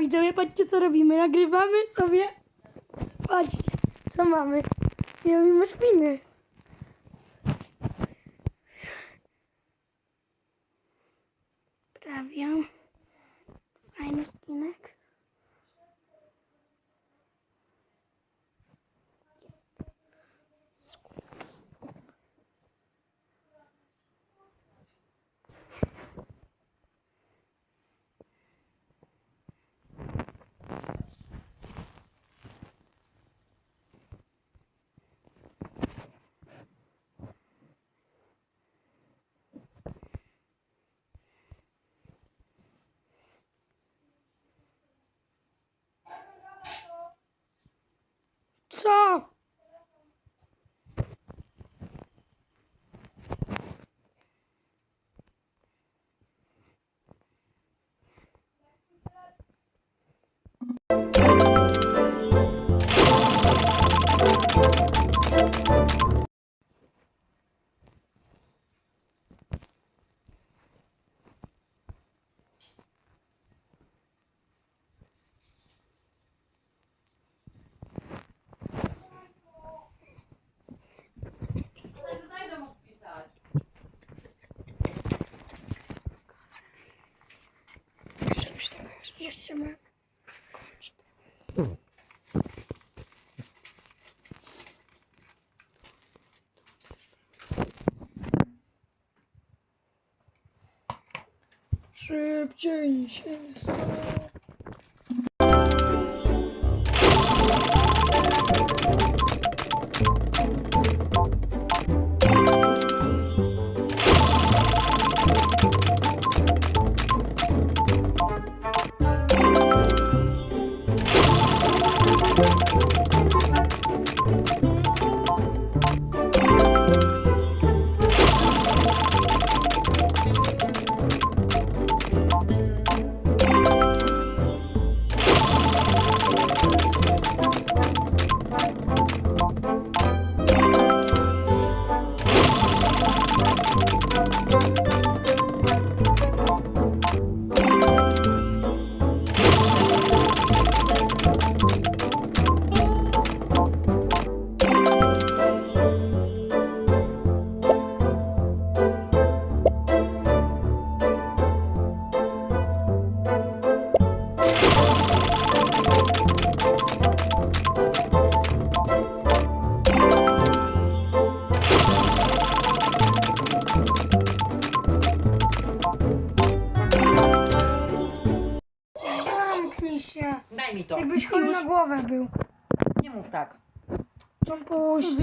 widzowie, patrzcie co robimy. Nagrywamy sobie. Patrzcie, co mamy. I robimy szpiny. Co? Jeszcze mam. Szybciej się nie stało. Zamknij się. Daj mi to. Jakbyś chory na głowę był. Nie mów tak. No puść.